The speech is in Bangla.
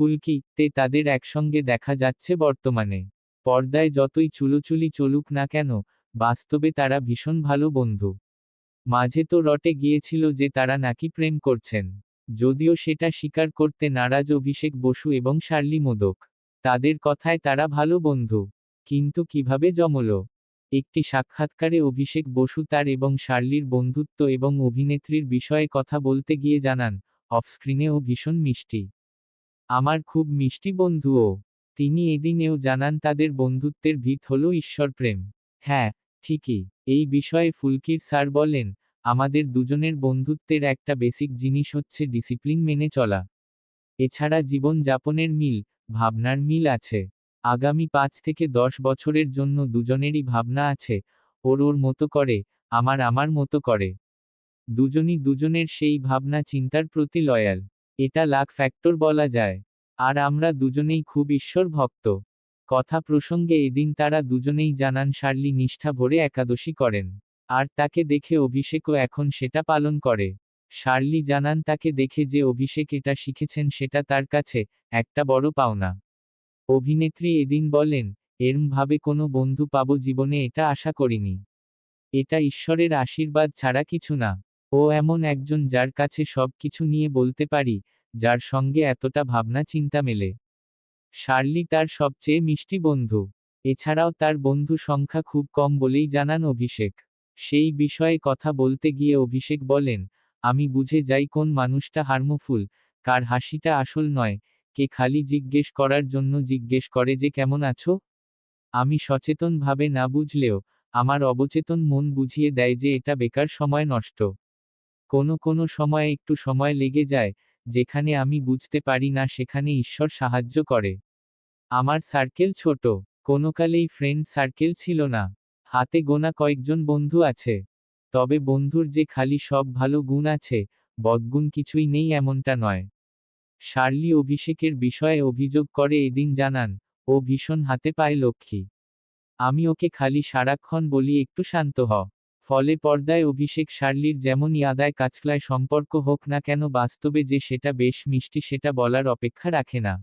ফুলকি তে তাদের একসঙ্গে দেখা যাচ্ছে বর্তমানে। পর্দায় যতই চুলোচুলি চলুক না কেন, বাস্তবে তারা ভীষণ ভালো বন্ধু। মাঝে তো রটে গিয়েছিল যে তারা নাকি প্রেম করছেন। যদিও সেটা স্বীকার করতে নারাজ অভিষেক বসু এবং শার্লি মোদক। তাদের কথায় তারা ভালো বন্ধু। কিন্তু কীভাবে জমল? একটি সাক্ষাৎকারে অভিষেক বসু তার এবং শার্লির বন্ধুত্ব এবং অভিনেত্রীর বিষয়ে কথা বলতে গিয়ে জানান, অফস্ক্রিনেও ভীষণ মিষ্টি। আমার খুব মিষ্টি বন্ধুও। তিনি এদিনেও জানান তাদের বন্ধুত্বের ভিত হল ঈশ্বরপ্রেম। হ্যাঁ ঠিকই, এই বিষয়ে ফুলকির স্যার বলেন, আমাদের দুজনের বন্ধুত্বের একটা বেসিক জিনিস হচ্ছে ডিসিপ্লিন মেনে চলা। এছাড়া জীবন যাপনের মিল, ভাবনার মিল আছে। আগামী পাঁচ থেকে দশ বছরের জন্য দুজনেরই ভাবনা আছে, ওর ওর মতো করে, আমার আমার মতো করে। দুজনই দুজনের সেই ভাবনা চিন্তার প্রতি লয়াল। এটা লাখ ফ্যাক্টর বলা যায়। আর আমরা দুজনেই খুব ঈশ্বর ভক্ত। কথা প্রসঙ্গে এদিন তারা দুজনেই জানান শার্লি নিষ্ঠা ভরে একাদশী করেন। আর তাকে দেখে অভিষেকও এখন সেটা পালন করে। শার্লি জানান তাকে দেখে যে অভিষেক এটা শিখেছেন সেটা তার কাছে একটা বড় পাওনা। অভিনেত্রী এদিন বলেন এরম ভাবে কোনো বন্ধু পাবো জীবনে এটা আশা করিনি। এটা ঈশ্বরের আশীর্বাদ ছাড়া কিছু না। ও এমন একজন যার কাছে সব কিছু নিয়ে বলতে পারি, যার সঙ্গে এতটা ভাবনা চিন্তা মেলে। শার্লি তার সবচেয়ে মিষ্টি বন্ধু। এছাড়াও তার বন্ধু সংখ্যা খুব কম বলেই জানান অভিষেক। সেই বিষয়ে কথা বলতে গিয়ে অভিষেক বলেন, আমি বুঝে যাই কোন মানুষটা হার্মফুল, কার হাসিটা আসল নয়, কে খালি জিজ্ঞেস করার জন্য জিজ্ঞেস করে যে কেমন আছো? আমি সচেতনভাবে না বুঝলেও, আমার অবচেতন মন বুঝিয়ে দেয় যে এটা বেকার সময় নষ্ট। কোনো কোনো সময় একটু সময় লেগে যায়, যেখানে আমি বুঝতে পারি না সেখানে ঈশ্বর সাহায্য করে। আমার সার্কেল ছোট, কোনোকালেই ফ্রেন্ড সার্কেল ছিল না। হাতে গোনা কয়েকজন বন্ধু আছে। তবে বন্ধুর যে খালি সব ভালো গুণ আছে, বদগুণ কিছুই নেই এমনটা নয়। শার্লি অভিষেকের বিষয়ে অভিযোগ করে এদিন জানান, ও ভীষণ হাতে পায় লক্ষ্মী। আমি ওকে খালি সারাক্ষণ বলি একটু শান্ত হ। ফলে পর্দায় অভিষেক শার্লির যেমন ইয়াদায় কাচকলায় সম্পর্ক হোক না কেন, বাস্তবে যে সেটা বেশ মিষ্টি সেটা বলার অপেক্ষা রাখে না।